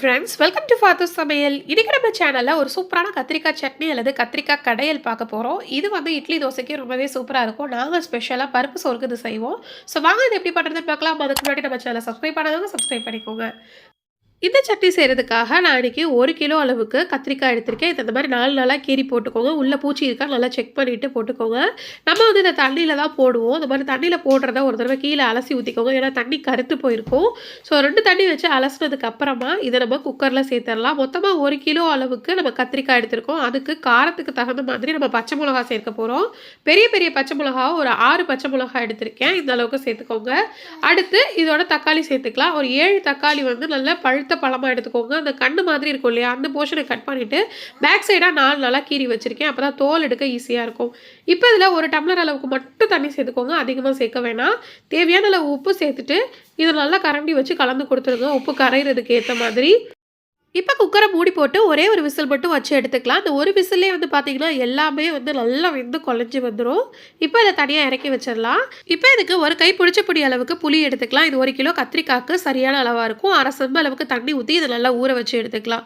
Friends welcome to ஃபாத்து சமையல். இன்றைக்கி நம்ம சேனலில் ஒரு சூப்பரான கத்திரிக்காய் சட்னி அல்லது கத்திரிக்காய் கடையல் பார்க்க போகிறோம் இது வந்து இட்லி தோசைக்கு ரொம்பவே சூப்பராக இருக்கும். நாங்கள் ஸ்பெஷலாக பருப்பு சோறுக்கு இது செய்வோம். ஸோ வாங்க இது எப்படி பண்ணுறதுன்னு பார்க்கலாம். அதுக்கு முன்னாடி நம்ம சேனலை சப்ஸ்கிரைப் பண்ணாதவங்க சப்ஸ்கிரைப் பண்ணிக்கோங்க. இந்த சட்னி செய்கிறதுக்காக நான் இன்றைக்கி ஒரு கிலோ அளவுக்கு கத்திரிக்காய் எடுத்திருக்கேன். இது இந்த மாதிரி நாலு நாளாக கீறி போட்டுக்கோங்க. உள்ளே பூச்சி இருக்கா நல்லா செக் பண்ணிவிட்டு போட்டுக்கோங்க. நம்ம வந்து இந்த தண்ணியில் தான் போடுவோம். இந்த மாதிரி தண்ணியில் போடுறத ஒரு தடவை கீழே அலசி ஊற்றிக்கோங்க ஏன்னா தண்ணி கருத்து போயிருக்கும். ஸோ ரெண்டு தண்ணி வச்சு அலசினதுக்கு அப்புறமா இதை நம்ம குக்கரில் சேர்த்துடலாம். மொத்தமாக ஒரு கிலோ அளவுக்கு நம்ம கத்திரிக்காய் எடுத்திருக்கோம். அதுக்கு காரத்துக்கு தகுந்த மாதிரி நம்ம பச்சை மிளகா சேர்க்க போகிறோம் பெரிய பெரிய பச்சை மிளகா ஒரு ஆறு பச்சை மிளகா எடுத்திருக்கேன். இந்த அளவுக்கு சேர்த்துக்கோங்க. அடுத்து இதோட தக்காளி சேர்த்துக்கலாம். ஒரு ஏழு தக்காளி வந்து நல்லா பழுத்து பழமாக எடுத்துக்கோங்க. அந்த கண்ணு மாதிரி இருக்கும் இல்லையா? அந்த போர்ஷனை கட் பண்ணிவிட்டு பேக் சைடாக நாலு நல்லா கீறி வச்சுருக்கேன். அப்போ தான் தோல் எடுக்க ஈஸியாக இருக்கும். இப்போ இதில் ஒரு டம்ளர் அளவுக்கு மட்டும் தண்ணி சேர்த்துக்கோங்க. அதிகமாக சேர்க்க வேணாம். தேவையான அளவு உப்பு சேர்த்துட்டு இதை நல்லா கரண்டி வச்சு கலந்து கொடுத்துருங்க. உப்பு கரையிறதுக்கு ஏற்ற மாதிரி. இப்போ குக்கரை மூடி போட்டு ஒரே ஒரு விசில் மட்டும் வச்சு எடுத்துக்கலாம். அந்த ஒரு விசிலே வந்து பார்த்தீங்கன்னா எல்லாமே வந்து நல்லா வெந்து குழஞ்சி வந்துடும் இப்போ இதை தனியாக இறக்கி வச்சிடலாம். இப்போ இதுக்கு ஒரு கை பிடிச்ச பொடி அளவுக்கு புளி எடுத்துக்கலாம். இது ஒரு கிலோ கத்திரிக்காய்க்கு சரியான அளவாக இருக்கும். அரை செம்பு அளவுக்கு தண்ணி ஊற்றி இதை நல்லா ஊற வச்சு எடுத்துக்கலாம்.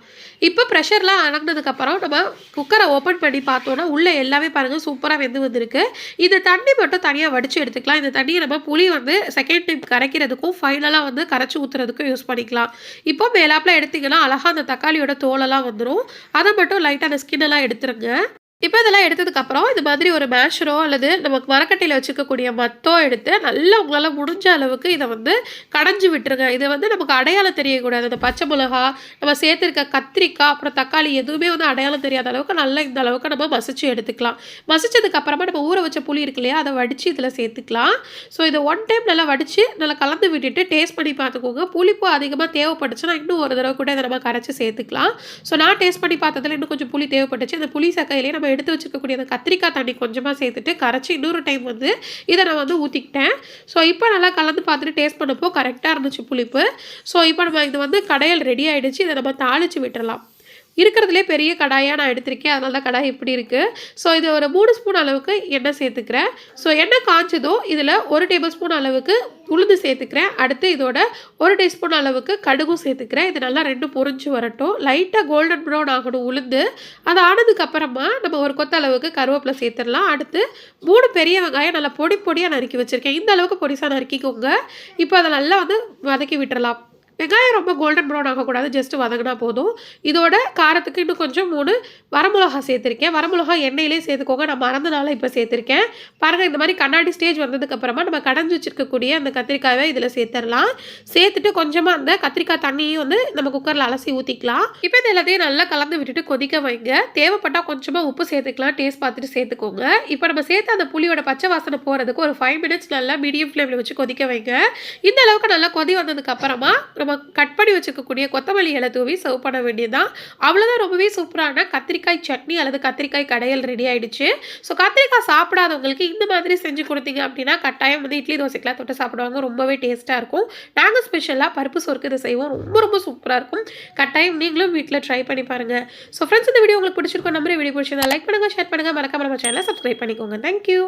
இப்போ ப்ரெஷர்லாம் அணங்கினதுக்கப்புறம் நம்ம குக்கரை ஓப்பன் பண்ணி பார்த்தோன்னா உள்ளே எல்லாமே பாருங்கள் சூப்பராக வெந்து வந்திருக்கு. இந்த தண்ணி மட்டும் தனியாக வடித்து எடுத்துக்கலாம். இந்த தண்ணியை நம்ம புளி வந்து செகண்ட் டைம் கரைக்கிறதுக்கும் ஃபைனலாக வந்து கரைச்சி ஊற்றுறதுக்கும் யூஸ் பண்ணிக்கலாம். இப்போ மேலாப்பில் எடுத்திங்கன்னா அழகாக அந்த தக்காளியோட தோலெல்லாம் வந்துடும் அதை மட்டும் லைட்டாக அந்த ஸ்கின்னெல்லாம் எடுத்துருங்க. இப்போ இதெல்லாம் எடுத்ததுக்கப்புறம் இது மாதிரி ஒரு மேஷரோ அல்லது நமக்கு மரக்கட்டையில் வச்சுக்கக்கூடிய மத்தோ எடுத்து நல்லா உங்களால் முடிஞ்ச அளவுக்கு இதை வந்து கடைஞ்சி விட்டுருங்க. இதை வந்து நமக்கு அடையாளம் தெரியக்கூடாது. அந்த பச்சை மிளகா நம்ம சேர்த்துருக்க கத்திரிக்காய் அப்புறம் தக்காளி எதுவுமே வந்து அடையாளம் தெரியாத அளவுக்கு நல்லா இந்த அளவுக்கு நம்ம மசிச்சு எடுத்துக்கலாம். மசிச்சதுக்கப்புறமா நம்ம ஊற வச்ச புளி இருக்கு இல்லையா அதை வடித்து இதில் சேர்த்துக்கலாம். ஸோ இதை ஒன் டைம் நல்லா வடித்து நல்லா கலந்து விட்டுட்டு டேஸ்ட் பண்ணி பார்த்துக்கோங்க. புளிப்பு அதிகமாக தேவைப்பட்டுச்சுன்னா இன்னும் ஒரு தடவை கூட இதை நம்ம கரைச்சி சேர்த்துக்கலாம். ஸோ நான் டேஸ்ட் பண்ணி பார்த்ததுல இன்னும் கொஞ்சம் புளி தேவைப்பட்டுச்சு. அந்த புளி சக்கையிலேயே நம்ம எடுத்து வச்சுருக்கக்கூடிய அந்த கத்திரிக்காய் தண்ணி கொஞ்சமாக சேர்த்துட்டு கரைச்சி இன்னொரு டைம் வந்து இதை நான் வந்து ஊற்றிக்கிட்டேன் ஸோ இப்போ நல்லா கலந்து பார்த்துட்டு டேஸ்ட் பண்ணப்போ கரெக்டாக இருந்துச்சு புளிப்பு. ஸோ இப்போ நம்ம இது வந்து கடையில் ரெடி ஆகிடுச்சு இதை நம்ம தாளித்து விட்டுடலாம் இருக்கிறதுலே பெரிய கடாயாக நான் எடுத்திருக்கேன். அதனால தான் கடாய் இப்படி இருக்குது ஸோ இது ஒரு மூணு ஸ்பூன் அளவுக்கு எண்ணெய் சேர்த்துக்கிறேன். ஸோ எண்ணெய் காய்ச்சதோ இதில் ஒரு டேபிள் ஸ்பூன் அளவுக்கு உளுந்து சேர்த்துக்கிறேன். அடுத்து இதோட ஒரு டீஸ்பூன் அளவுக்கு கடுகும் சேர்த்துக்கிறேன். இது நல்லா ரெண்டும் பொரிஞ்சு வரட்டும். லைட்டாக கோல்டன் ப்ரௌன் ஆகணும் உளுந்து. அது ஆனதுக்கப்புறமா நம்ம ஒரு கொத்த அளவுக்கு கருவேப்பிலை சேர்த்துடலாம். அடுத்து மூணு பெரிய வெங்காயம் நல்லா பொடி பொடியாக நறுக்கி வச்சுருக்கேன். இந்த அளவுக்கு பொடிசாக நறுக்கிக்கோங்க. இப்போ அதை நல்லா வந்து வதக்கி விட்டுறலாம். வெங்காயம் ரொம்ப கோல்டன் ப்ரௌன் ஆகக்கூடாது ஜஸ்ட் வதங்கினா போதும். இதோட காரத்துக்கு இன்னும் கொஞ்சம் மூணு வரமிளகா சேர்த்துருக்கேன். வரமிளகா எண்ணெயிலே சேர்த்துக்கோங்க. நான் மறந்தனால இப்போ சேர்த்துருக்கேன். பாருங்கள் இந்த மாதிரி கண்ணாடி ஸ்டேஜ் வந்ததுக்கப்புறமா நம்ம கடைஞ்சி வச்சிருக்கக்கூடிய அந்த கத்திரிக்காயை இதில் சேர்த்துடலாம் சேர்த்துட்டு கொஞ்சமாக அந்த கத்திரிக்காய் தண்ணியும் வந்து நம்ம குக்கரில் அலசி ஊற்றிக்கலாம் இப்போ இது எல்லாத்தையும் நல்லா கலந்து விட்டுட்டு கொதிக்க வைங்க. தேவைப்பட்டால் கொஞ்சமாக உப்பு சேர்த்துக்கலாம். டேஸ்ட் பார்த்துட்டு சேர்த்துக்கோங்க. இப்போ நம்ம சேர்த்து அந்த புளியோட பச்சை வாசனை போகிறதுக்கு ஒரு ஃபைவ் மினிட்ஸ் நல்லா மீடியம் ஃப்ளேமில் வச்சு கொதிக்க வைங்க. இந்த அளவுக்கு நல்லா கொதி வந்ததுக்கப்புறமா நம்ம கட் பண்ணி வச்சுக்கக்கூடிய கொத்தமல்லி இலை தூவி சர்வ் பண்ண வேண்டியதுதான். அவ்வளோதான் ரொம்பவே சூப்பரான கத்திரிக்காய் சட்னி அல்லது கத்திரிக்காய் கடையல் ரெடி ஆகிடுச்சு ஸோ கத்திரிக்காய் சாப்பிடாதவங்களுக்கு இந்த மாதிரி செஞ்சு கொடுத்தீங்க அப்படின்னா கட்டாயம் வந்து இட்லி தோசைக்கெலாம் தொட்டு சாப்பிடுவாங்க. ரொம்பவே டேஸ்ட்டாக இருக்கும். நாங்கள் ஸ்பெஷலாக பருப்பு சொர்க்கு இதை செய்வோம். ரொம்ப ரொம்ப சூப்பராக இருக்கும். கட்டாயம் நீங்களும் வீட்டில் ட்ரை பண்ணி பாருங்கள் ஸோ ஃப்ரெண்ட்ஸ் இந்த வீடியோ உங்களுக்கு பிடிச்சிருக்கோம் நம்பரே வீடியோ பிடிச்சிருந்தா லைக் பண்ணுங்கள் ஷேர் பண்ணுங்கள் மறக்காம நம்ம சேனலை சப்ஸ்கிரைப் பண்ணிக்கோங்க. தேங்க்யூ